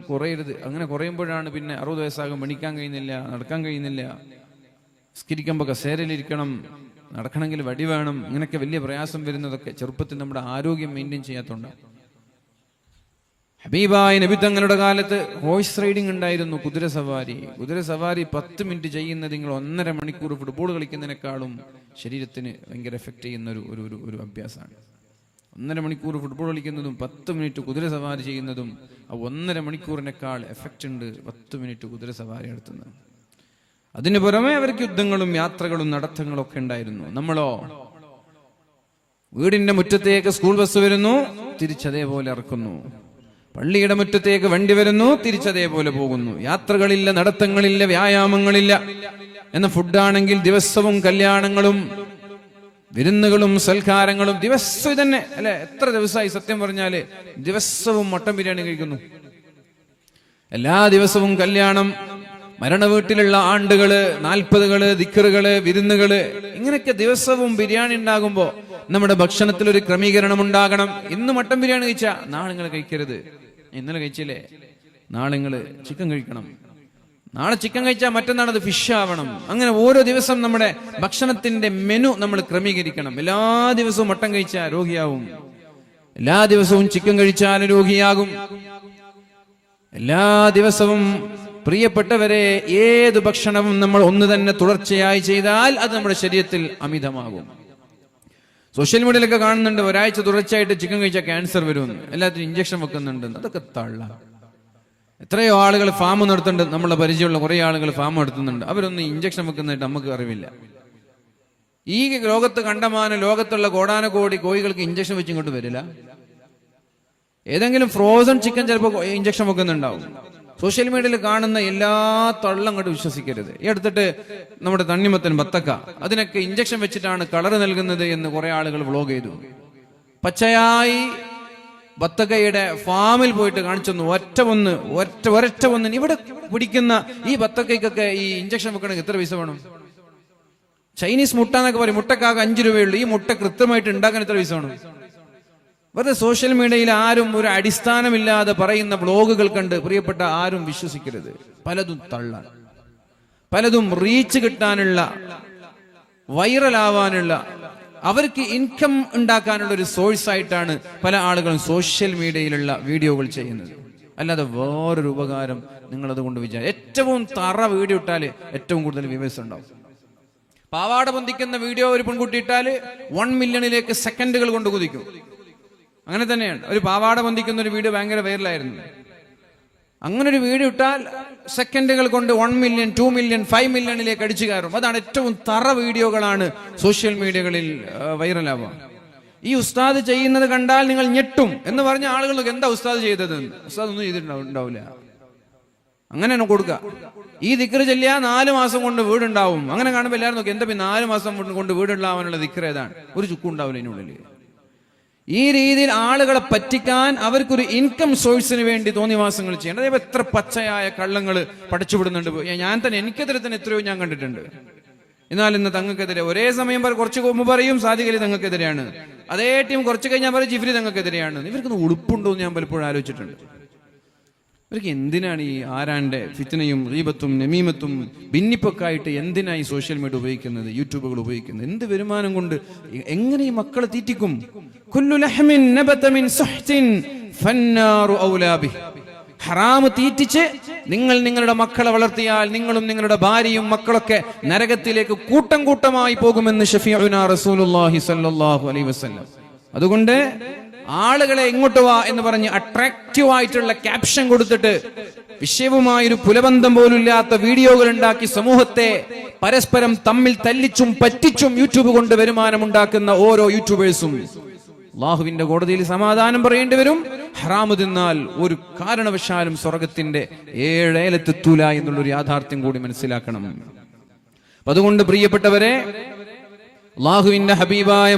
കുറയരുത്. അങ്ങനെ കുറയുമ്പോഴാണ് പിന്നെ അറുപത് വയസ്സാകും പണിക്കാൻ കഴിയുന്നില്ല നടക്കാൻ കഴിയുന്നില്ല. സ്കിരിക്കുമ്പോൾ കസേരയിലിരിക്കണം നടക്കണമെങ്കിൽ വടി വേണം ഇങ്ങനെയൊക്കെ വലിയ പ്രയാസം വരുന്നതൊക്കെ ചെറുപ്പത്തിൽ നമ്മുടെ ആരോഗ്യം മെയിന്റെയിൻ ചെയ്യാത്തതുകൊണ്ട് ഹബീബായ നബി തങ്ങളുടെ കാലത്ത് ഹോഴ്സ് റൈഡിംഗ് ഉണ്ടായിരുന്നു കുതിര സവാരി. കുതിര സവാരി പത്ത് മിനിറ്റ് ചെയ്യുന്നത് നിങ്ങൾ ഒന്നര മണിക്കൂർ ഫുട്ബോൾ കളിക്കുന്നതിനേക്കാളും ശരീരത്തിന് ഭയങ്കര എഫക്റ്റ് ചെയ്യുന്ന ഒരു ഒരു ഒരു അഭ്യാസമാണ്. ഒന്നര മണിക്കൂർ ഫുട്ബോൾ കളിക്കുന്നതും പത്ത് മിനിറ്റ് കുതിര സവാരി ചെയ്യുന്നതും ആ ഒന്നര മണിക്കൂറിനേക്കാൾ എഫക്റ്റ് ഉണ്ട് പത്ത് മിനിറ്റ് കുതിര സവാരി നടത്തുന്നത്. അതിനു പുറമെ അവർക്ക് യുദ്ധങ്ങളും യാത്രകളും നടത്തങ്ങളും ഒക്കെ ഉണ്ടായിരുന്നു. നമ്മളോ? വീടിന്റെ മുറ്റത്തേക്ക് സ്കൂൾ ബസ് വരുന്നു തിരിച്ചതേപോലെ ഇറക്കുന്നു. പള്ളിയുടെ മുറ്റത്തേക്ക് വണ്ടി വരുന്നു തിരിച്ചതേപോലെ പോകുന്നു. യാത്രകളില്ല നടത്തങ്ങളില്ല വ്യായാമങ്ങളില്ല. എന്ന ഫുഡാണെങ്കിൽ ദിവസവും കല്യാണങ്ങളും വിരുന്നുകളും സൽക്കാരങ്ങളും ദിവസവും തന്നെ അല്ലെ? എത്ര ദിവസമായി സത്യം പറഞ്ഞാൽ ദിവസവും മട്ടൻ ബിരിയാണി കഴിക്കുന്നു. എല്ലാ ദിവസവും കല്യാണം മരണ വീട്ടിലുള്ള ആണ്ടുകൾ നാൽപ്പതുകൾ ദിക്കറുകൾ വിരുന്നുകൾ ഇങ്ങനെയൊക്കെ ദിവസവും ബിരിയാണി ഉണ്ടാകുമ്പോ നമ്മുടെ ഭക്ഷണത്തിൽ ഒരു ക്രമീകരണം ഉണ്ടാകണം. ഇന്ന് മട്ടൻ ബിരിയാണി കഴിച്ചാ നാളെ നിങ്ങൾ കഴിക്കരുത്. ഇന്നലെ കഴിച്ചില്ലേ? നാളെ നിങ്ങൾ ചിക്കൻ കഴിക്കണം. നാളെ ചിക്കൻ കഴിച്ചാൽ മറ്റന്നാൾ അത് ഫിഷ് ആവണം. അങ്ങനെ ഓരോ ദിവസം നമ്മുടെ ഭക്ഷണത്തിന്റെ മെനു നമ്മൾ ക്രമീകരിക്കണം. എല്ലാ ദിവസവും മട്ടൻ കഴിച്ചാൽ രോഗിയാവും. എല്ലാ ദിവസവും ചിക്കൻ കഴിച്ചാൽ രോഗിയാകും. എല്ലാ ദിവസവും പ്രിയപ്പെട്ടവരെ ഏത് ഭക്ഷണവും നമ്മൾ ഒന്ന് തന്നെ തുടർച്ചയായി ചെയ്താൽ അത് നമ്മുടെ ശരീരത്തിൽ അമിതമാകും. സോഷ്യൽ മീഡിയയിലൊക്കെ കാണുന്നുണ്ട് ഒരാഴ്ച തുടർച്ചയായിട്ട് ചിക്കൻ കഴിച്ചാൽ ക്യാൻസർ വരുമെന്ന്. എല്ലാത്തിനും ഇഞ്ചക്ഷൻ വെക്കുന്നുണ്ട്. അതൊക്കെ തള്ള. എത്രയോ ആളുകൾ ഫാം നടത്തുന്നുണ്ട്. നമ്മളെ പരിചയമുള്ള കുറേ ആളുകൾ ഫാം നടത്തുന്നുണ്ട്. അവരൊന്നും ഇഞ്ചക്ഷൻ വെക്കുന്നതായിട്ട് നമുക്ക് അറിവില്ല. ഈ ലോകത്ത് കണ്ടമാനം ലോകത്തുള്ള കോടാനകോടി കോഴികൾക്ക് ഇഞ്ചക്ഷൻ വെച്ച് ഇങ്ങോട്ട് വരില്ല. ഏതെങ്കിലും ഫ്രോസൺ ചിക്കൻ ചിലപ്പോൾ ഇഞ്ചക്ഷൻ വെക്കുന്നുണ്ടാവും. സോഷ്യൽ മീഡിയയിൽ കാണുന്ന എല്ലാ തള്ളം അങ്ങോട്ട് വിശ്വസിക്കരുത്. ഈ എടുത്തിട്ട് നമ്മുടെ തണ്ണിമത്തൻ ബത്തക്ക. അതിനൊക്കെ ഇഞ്ചക്ഷൻ വെച്ചിട്ടാണ് കളർ നൽകുന്നത് എന്ന് കുറെ ആളുകൾ വ്ളോഗ് ചെയ്തു. പച്ചയായി ബത്തക്കയുടെ ഫാമിൽ പോയിട്ട് കാണിച്ചൊന്നു ഒറ്റ ഒന്ന് ഒറ്റ ഒരൊറ്റ ഒന്നിന് ഇവിടെ പിടിക്കുന്ന ഈ ബത്തക്കയ്ക്കൊക്കെ ഈ ഇഞ്ചക്ഷൻ വെക്കണമെങ്കിൽ എത്ര പൈസ വേണം? ചൈനീസ് മുട്ട എന്നൊക്കെ പറയും മുട്ടക്കാകെ അഞ്ചു രൂപയുള്ളൂ ഈ മുട്ട കൃത്യമായിട്ട് ഉണ്ടാക്കാൻ എത്ര പൈസ വേണം? വെറുതെ സോഷ്യൽ മീഡിയയിൽ ആരും ഒരു അടിസ്ഥാനമില്ലാതെ പറയുന്ന ബ്ലോഗുകൾ കണ്ട് പ്രിയപ്പെട്ട ആരും വിശ്വസിക്കരുത്. പലതും തള്ളാൻ. പലതും റീച്ച് കിട്ടാനുള്ള വൈറലാവാനുള്ള അവർക്ക് ഇൻകം ഉണ്ടാക്കാനുള്ള ഒരു സോഴ്സ് ആയിട്ടാണ് പല ആളുകളും സോഷ്യൽ മീഡിയയിലുള്ള വീഡിയോകൾ ചെയ്യുന്നത്. അല്ലാതെ വേറൊരു ഉപകാരം നിങ്ങൾ അതുകൊണ്ട് വിചാരിച്ചു ഏറ്റവും തറ വീഡിയോ ഇട്ടാൽ ഏറ്റവും കൂടുതൽ വ്യൂവേഴ്സ് ഉണ്ടാവും. പാവാട പൊന്തിക്കുന്ന വീഡിയോ ഒരു പെൺകുട്ടി ഇട്ടാൽ വൺ മില്യണിലേക്ക് സെക്കൻഡുകൾ കൊണ്ട് കുതിക്കും. അങ്ങനെ തന്നെയാണ്. ഒരു പാവാട പൊന്തിക്കുന്ന ഒരു വീഡിയോ ഭയങ്കര വൈറലായിരുന്നു അങ്ങനെ ഒരു വീഡിയോ ഇട്ടാൽ സെക്കൻഡുകൾ കൊണ്ട് one million two million five മില്യണിലേക്ക് അടിച്ചു കയറും. അതാണ് ഏറ്റവും തറ വീഡിയോകളാണ് സോഷ്യൽ മീഡിയകളിൽ വൈറലാവുക ഈ ഉസ്താദ് ചെയ്യുന്നത് കണ്ടാൽ നിങ്ങൾ ഞെട്ടും എന്ന് പറഞ്ഞ ആളുകൾക്ക് എന്താ ഉസ്താദ് ചെയ്തത്? ഉസ്താദ് ഒന്നും ചെയ്തിട്ടുണ്ടാവില്ല അങ്ങനെ തന്നെ കൊടുക്കുക ഈ ദിക്കറ് ചെല്ലിയ നാല് മാസം കൊണ്ട് വീടുണ്ടാവും. അങ്ങനെ കാണുമ്പോൾ എല്ലാവരും നോക്കി എന്താ പിന്നെ നാല് മാസം കൊണ്ട് വീടുണ്ടാവാനുള്ള ദിക്കറ് ഏതാണ്? ഒരു ചുക്കുണ്ടാവില്ല ഇതിനുള്ളിൽ ഈ രീതിയിൽ ആളുകളെ പറ്റിക്കാൻ അവർക്കൊരു ഇൻകം സോഴ്സിന് വേണ്ടി തോന്നിവാസങ്ങൾ ചെയ്യണം. അതേപോലെ എത്ര പച്ചയായ കള്ളങ്ങൾ പഠിച്ചുവിടുന്നുണ്ട്. ഞാൻ തന്നെ എനിക്കെതിരെ തന്നെ എത്രയോ ഞാൻ കണ്ടിട്ടുണ്ട്. എന്നാൽ ഇന്ന് തങ്ങൾക്കെതിരെ ഒരേ സമയം കുറച്ച് മുമ്പ് പറയും സാധികലി തങ്ങൾക്കെതിരെയാണ്. അതേ ടീം കുറച്ച് കഴിഞ്ഞാൽ പറയും ജിഫ്രി തങ്ങൾക്കെതിരെയാണ്. ഇവർക്കൊന്ന് ഉടുപ്പുണ്ടോ എന്ന് ഞാൻ പലപ്പോഴും ആലോചിച്ചിട്ടുണ്ട്. ഇവർക്ക് എന്തിനാണ് ഈ ആരാന്റെ ഫിത്തനയും റീബത്തും നമീമത്തും ഭിന്നിപ്പൊക്കെ ആയിട്ട് എന്തിനാണ് ഈ സോഷ്യൽ മീഡിയ ഉപയോഗിക്കുന്നത് യൂട്യൂബുകൾ ഉപയോഗിക്കുന്നത്? എന്ത് വരുമാനം കൊണ്ട് എങ്ങനെ ഈ മക്കളെ തീറ്റിക്കും. ഹറാമ് തീറ്റിച്ച് നിങ്ങൾ നിങ്ങളുടെ മക്കളെ വളർത്തിയാൽ നിങ്ങളും നിങ്ങളുടെ ഭാര്യയും മക്കളൊക്കെ നരകത്തിലേക്ക് കൂട്ടം കൂട്ടമായി പോകുമെന്ന് ഷഫീഉന റസൂലുള്ളാഹി സ്വല്ലല്ലാഹു അലൈഹി വസല്ലം. അതുകൊണ്ട് ആളുകളെ ഇങ്ങോട്ട് വാ എന്ന് പറഞ്ഞ് അട്രാക്റ്റീവ് ആയിട്ടുള്ള ക്യാപ്ഷൻ കൊടുത്തിട്ട് വിഷയവുമായൊരു പുലബന്ധം പോലും ഇല്ലാത്ത വീഡിയോകൾ ഉണ്ടാക്കി സമൂഹത്തെ പരസ്പരം തമ്മിൽ തല്ലിച്ചും പറ്റിച്ചും യൂട്യൂബ് കൊണ്ട് വരുമാനം ഉണ്ടാക്കുന്ന ഓരോ യൂട്യൂബേഴ്സും. അള്ളാഹുവിന്റെ കോടതിയിൽ സമാധാനം പറയേണ്ടി വരും. ഹറാമു തിന്നാൽ ഒരു കാരണവശാലും സ്വർഗത്തിന്റെ ഏഴേലത്തെത്തൂല എന്നുള്ളൊരു യാഥാർത്ഥ്യം കൂടി മനസ്സിലാക്കണം. അതുകൊണ്ട് പ്രിയപ്പെട്ടവരെ അള്ളാഹുവിന്റെ ഹബീബായ